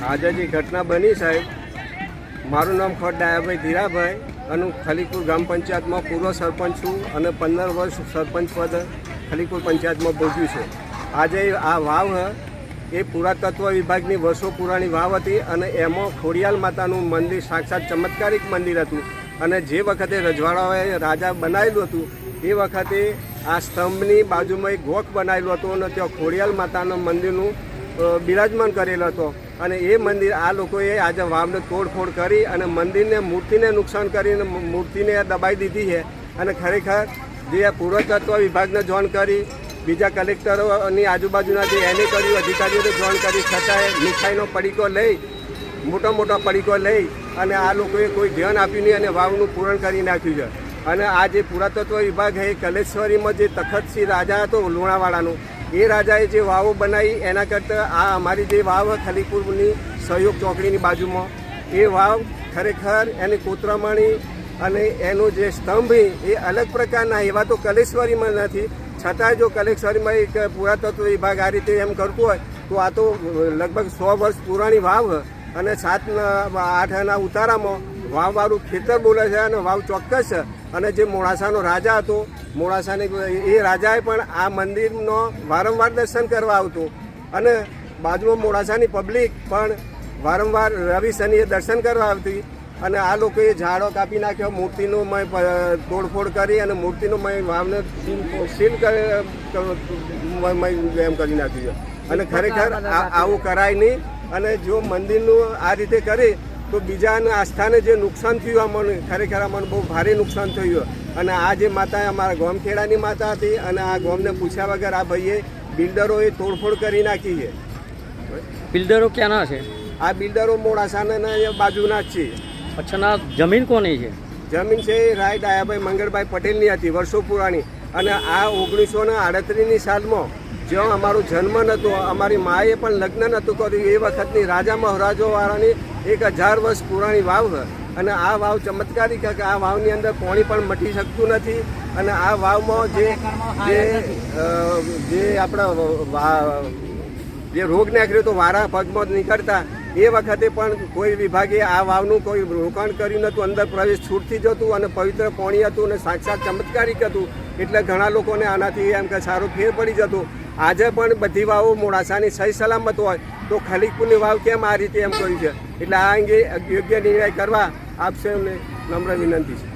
આજે જે ઘટના બની સાહેબ, મારું નામ ખોટ ડાયાભાઈ ધીરાભાઈ અને હું ખલીપુર ગ્રામ પંચાયતમાં પૂર્વ સરપંચ છું અને પંદર વર્ષ સરપંચ પદ ખલીપુર પંચાયતમાં ભોગ્યું છે. આજે આ વાવ એ પુરાતત્વ વિભાગની વર્ષો પુરાણી વાવ હતી અને એમાં ખોડિયાલ માતાનું મંદિર સાક્ષાત ચમત્કારિક મંદિર હતું અને જે વખતે રજવાડાઓએ રાજા બનાવેલું હતું, એ વખતે આ સ્તંભની બાજુમાં એક ગોખ બનાવેલું હતું અને ત્યાં ખોડિયાલ માતાના મંદિરનું બિરાજમાન કરેલો હતો. અને એ મંદિર આ લોકોએ આજે વાવને તોડફોડ કરી અને મંદિરને મૂર્તિને નુકસાન કરીને મૂર્તિને દબાઈ દીધી છે. અને ખરેખર જે પુરાતત્વ વિભાગને જોણ કરી, બીજા કલેક્ટરોની આજુબાજુના જે એને કર્યું, અધિકારીઓને જોઈન કરી, છતાંય મીઠાઈનો પડીકો લઈ, મોટા મોટા પડીકો લઈ અને આ લોકોએ કોઈ ધ્યાન આપ્યું નહીં અને વાવનું પૂરણ કરી નાખ્યું છે. અને આ જે પુરાતત્વ વિભાગ છે કલેશ્વરીમાં જે તખતસિંહ રાજા હતો, લુણાવાડાનો એ રાજાએ જે વાવો બનાવી, એના કરતાં આ અમારી જે વાવ ખલીપુરની સહયોગ ચોકડીની બાજુમાં, એ વાવ ખરેખર એની કોતરામણી અને એનો જે સ્તંભ એ અલગ પ્રકારના એવા તો કલેશ્વરીમાં નથી. છતાંય જો કલેશ્વરીમાં એક પુરાતત્વ વિભાગ આ રીતે એમ કરતું હોય, તો આ તો લગભગ સો વર્ષ પુરાણી વાવ અને સાત આઠના ઉતારામાં વાવવાળું ખેતર બોલે છે અને વાવ ચોક્કસ છે. અને જે મોડાસાનો રાજા હતો મોડાસાની એ રાજાએ પણ આ મંદિરનો વારંવાર દર્શન કરવા આવતો. અને બાજુમાં મોડાસાની પબ્લિક પણ વારંવાર રવિ શનિએ દર્શન કરવા આવતી. અને આ લોકોએ ઝાડો કાપી નાખ્યો મૂર્તિનું મય તોડફોડ કરી અને મૂર્તિનું મય વાવને સીલ એમ કરી નાખ્યું અને ખરેખર આવું કરાય નહીં. અને જો મંદિરનું આ રીતે કરે તો બીજાના આસ્થાને જે નુકસાન થયું અમને ખરેખર અમને બહુ ભારે નુકસાન થયું. અને આ જે માતા અમારા ગોમખેડાની માતા હતી અને આ ગોમને પૂછ્યા વગર આ ભાઈએ બિલ્ડરોએ તોડફોડ કરી નાખી છે. બિલ્ડરો ક્યાંના છે? આ બિલ્ડરો મોડાસાના બાજુના જ છે. અચ્છા ના જમીન કોની છે? જમીન છે એ રાય ડાયાભાઈ મંગળભાઈ પટેલની હતી વર્ષો પુરાણી. અને આ ઓગણીસો ને આડત્રીસની સાલમાં જ્યાં અમારું જન્મ નહોતો, અમારી માએ પણ લગ્ન નહોતું કર્યું. એ વખતની રાજા મહારાજોવાળાની એક હજાર વર્ષ પુરાણી વાવ અને આ વાવ ચમત્કારિક છે કે આ વાવની અંદર પાણી પણ મટી શકતું નથી. અને આ વાવમાં જે જે આપણા જે રોગ નીકળ્યો તો વારા પગમાં નીકળતા. એ વખતે પણ કોઈ વિભાગે આ વાવનું કોઈ રોકાણ કર્યું નહોતું. અંદર પ્રવેશ છૂટથી જતું અને પવિત્ર પાણી હતું અને સાક્ષાત ચમત્કારિક હતું. એટલે ઘણા લોકોને આનાથી એમ કે સારો ફેર પડી જતો. આજે પણ બધી વાવો મોડાસાની સહી સલામત હોય તો ખલીકપુરની વાવ કેમ આ રીતે એમ કર્યું છે? એટલે આ અંગે યોગ્ય નિર્ણય કરવા આપશે એમને નમ્ર વિનંતી છે.